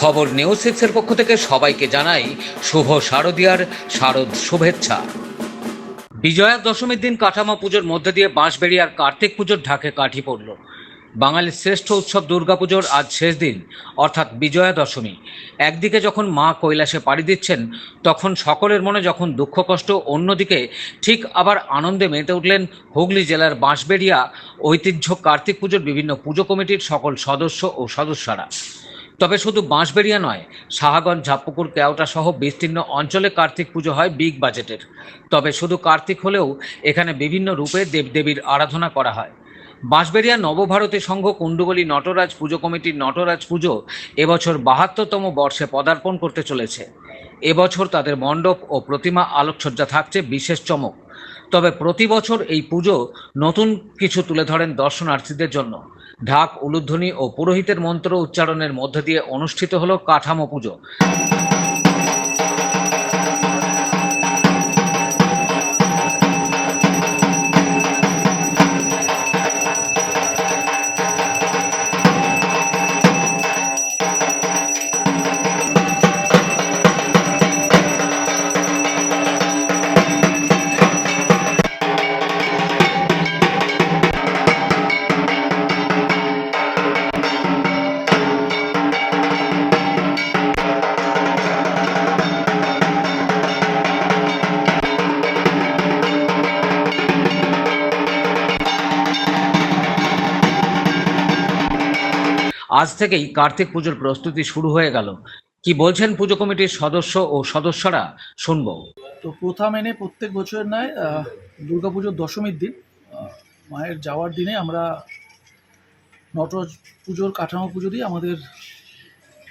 খবর নিউজ সিক্সের পক্ষ থেকে সবাইকে জানাই শুভ শারদীয়ার শারদ শুভেচ্ছা। বিজয়া দশমীর দিন কাঠামো পুজোর মধ্যে দিয়ে বাঁশবেড়িয়ার কার্তিক পুজোর ঢাকে কাঠি পড়ল। বাঙালির শ্রেষ্ঠ উৎসব দুর্গাপুজোর আজ শেষ দিন, অর্থাৎ বিজয়া দশমী। একদিকে যখন মা কৈলাসে পাড়ি দিচ্ছেন, তখন সকলের মনে যখন দুঃখ কষ্ট, অন্যদিকে ঠিক আবার আনন্দে মেতে উঠলেন হুগলি জেলার বাঁশবেড়িয়া ঐতিহ্য কার্তিক পুজোর বিভিন্ন পুজো কমিটির সকল সদস্য ও সদস্যরা। তবে শুধু বাঁশবেড়িয়া নয়, সাহাগঞ্জ ঝাপ্পুকুর কেওটা সহ বিস্তীর্ণ অঞ্চলে কার্তিক পুজো হয় বিগ বাজেটের। তবে শুধু কার্তিক হলেও এখানে বিভিন্ন রূপে দেবদেবীর আরাধনা করা হয়। বাঁশবেড়িয়া নবভারতী সংঘ কুণ্ডুগলি নটরাজ পুজো কমিটির নটরাজ পুজো এবছর বাহাত্তরতম বর্ষে পদার্পণ করতে চলেছে। এবছর তাদের মণ্ডপ ও প্রতিমা আলোকসজ্জা থাকছে বিশেষ চমক। তবে প্রতি বছর এই পুজো নতুন কিছু তুলে ধরেন দর্শনার্থীদের জন্য। ঢাক, উলুধ্বনি ও পুরোহিতের মন্ত্র উচ্চারণের মধ্য দিয়ে অনুষ্ঠিত হলো কাঠামো পুজো। আজ থেকেই কার্তিক পুজোর প্রস্তুতি শুরু হয়ে গেল। কি বলছেন পুজো কমিটির সদস্য ও সদস্যরা? শুনব। তো প্রথা মেনে প্রত্যেক বছরের নয় দুর্গাপুজোর দশমীর দিন মায়ের যাওয়ার দিনে আমরা নটরাজ পুজোর কাঠামো পুজো দিয়ে আমাদের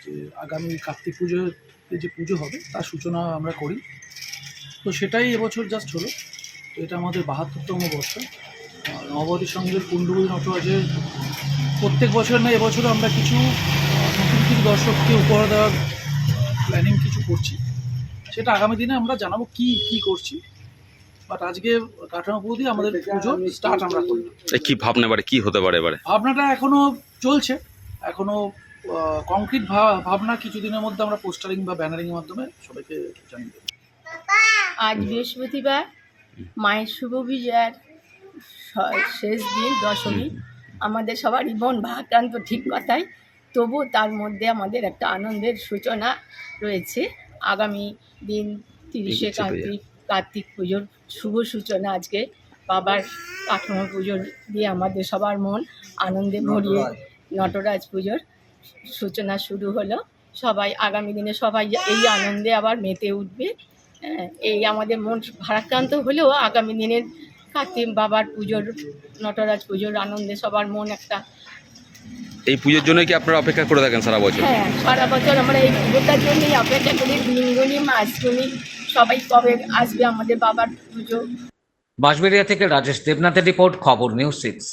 যে আগামী কার্তিক পুজোর যে পুজো হবে তার সূচনা আমরা করি। তো সেটাই এবছর জাস্ট হলো। তো এটা আমাদের বাহাত্তরতম বর্ষ। আহ, সঙ্গে কুণ্ডুগুলি নটরাজের প্রত্যেক বছর না এবছরও আমরা কিছু নতুন কিছু দর্শককে উপহার দেওয়ার প্ল্যানিং কিছু করছি। সেটা আগামী দিনে আমরা জানাব কি কি করছি। বাট আজকে কাঠামো পুজো দিয়ে আমাদের পুজো স্টার্ট আমরা করি কি ভাবনা এবারে কি হতে পারে এবারে? ভাবনাটা এখনও চলছে। এখনও কংক্রিট ভাবনা কিছুদিনের মধ্যে আমরা পোস্টারিং বা ব্যানারিং এর মাধ্যমে সবাইকে জানিয়ে দেবো। আজ বৃহস্পতিবার মায়ের শুভ বিজয়ার শেষ দিন দশমী। আমাদের সবারই মন ভারাক্রান্ত ঠিক কথাই। তবু তার মধ্যে আমাদের একটা আনন্দের সূচনা রয়েছে। আগামী দিন তিরিশে তিরিশে কার্তিক কার্তিক পুজোর শুভ সূচনা আজকে। বাবার কাঠামো পুজোর দিয়ে আমাদের সবার মন আনন্দে ভরিয়ে নটরাজ পুজোর সূচনা শুরু হলো। সবাই আগামী দিনে সবাই এই আনন্দে আবার মেতে উঠবে। হ্যাঁ, এই আমাদের মন ভারাক্রান্ত হলেও আগামী দিনের কার্তিক বাবার পুজোর নটরাজ পুজোর আনন্দে সবার মন একটা এই পুজোর জন্য কি আপনারা অপেক্ষা করে থাকেন সারা বছর? হ্যাঁ সারা বছর আমরা এই পুজোটার জন্যই অপেক্ষা করি। দিনগুলি মাসগুনি সবাই কবে আসবে আমাদের বাবার পুজো। বাঁশবেড়িয়া থেকে রাজেশ দেবনাথের রিপোর্ট খবর নিউজ সিক্স।